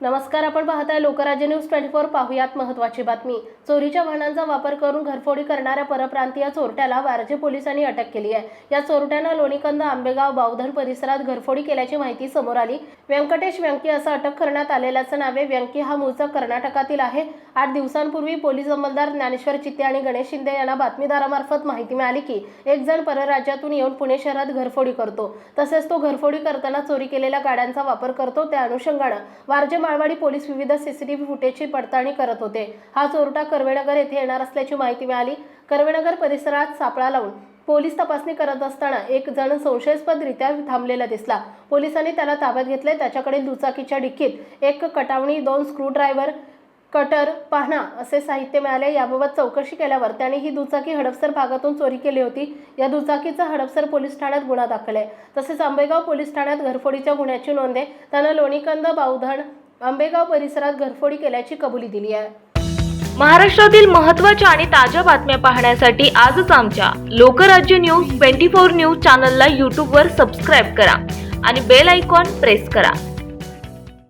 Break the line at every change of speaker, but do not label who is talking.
नमस्कार आपण पाहताय लोकराज्य न्यूज ट्वेंटी फोर पाहुयात महत्वाची बातमी. चोरीच्या वाहनांचा वापर करून घरफोडी करणाऱ्या परप्रांतीय चोरट्याला वारजे पोलिसांनी अटक केली आहे. या चोरट्यानं लोणीकंद आंबेगाव बावधन परिसरात घरफोडी केल्याची माहिती समोर आली. व्यंकटेश व्यंकी असं अटक करण्यात आलेल्याचं नावे व्यंकी हा मूळचा कर्नाटकातील आहे. आठ दिवसांपूर्वी पोलीस अंमलदार ज्ञानेश्वर चित्ते आणि गणेश शिंदे यांना बातमीदारामार्फत माहिती मिळाली की एक जण परराज्यातून येऊन पुणे शहरात घरफोडी करतो. तसेच तो घरफोडी करताना चोरी केलेल्या गाड्यांचा वापर करतो. त्या अनुषंगानं वारजे माळवाडी पोलीस विविध सीसीटीव्ही फुटेजची पडताळणी करत होते. हा चोरटा कर्वेनगर येथे येणार असल्याची माहिती मिळाली. कर्वेनगर परिसरात सापळा लावून पोलीस तपासणी करत असताना एक जण संशयास्पदरित्या थांबलेला दिसला. पोलिसांनी त्याला ताब्यात घेतले. त्याच्याकडील दुचाकीच्या डिक्कीत एक कटावणी दोन स्क्रूड्रायव्हर कटर पाहणा असे साहित्य मिळाले. याबाबत चौकशी केल्यावर त्याने ही दुचाकी हडपसर भागातून चोरी केली होती. या दुचाकीचा हडपसर पोलीस ठाण्यात गुन्हा दाखल आहे. तसेच आंबेगाव पोलीस ठाण्यात घरफोडीच्या गुन्ह्याची नोंद आहे. त्यानं लोणीकंद बावधण आंबेगाव परिसरात घरफोडी केल्याची कबुली दिली आहे.
महाराष्ट्रातील महत्त्वाच्या आणि ताज्या बातम्या पाहण्यासाठी आजच आमच्या Lokrajya news twenty four news चॅनलला यूट्यूबवर सबस्क्राईब करा आणि बेल आयकॉन प्रेस करा.